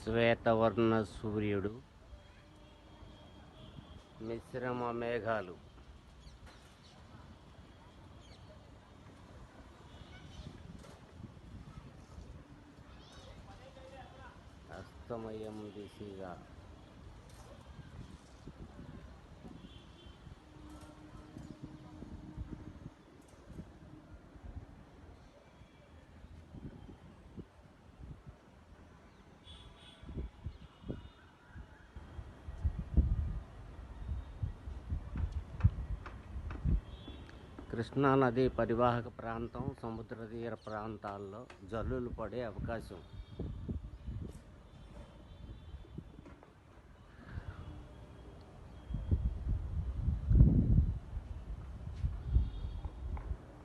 శ్వేతవర్ణ సూర్యుడు మిశ్రమ మేఘాలు. అస్తమయం దిశగా కృష్ణానది పరివాహక ప్రాంతం సముద్ర తీర ప్రాంతాల్లో జల్లులు పడే అవకాశం.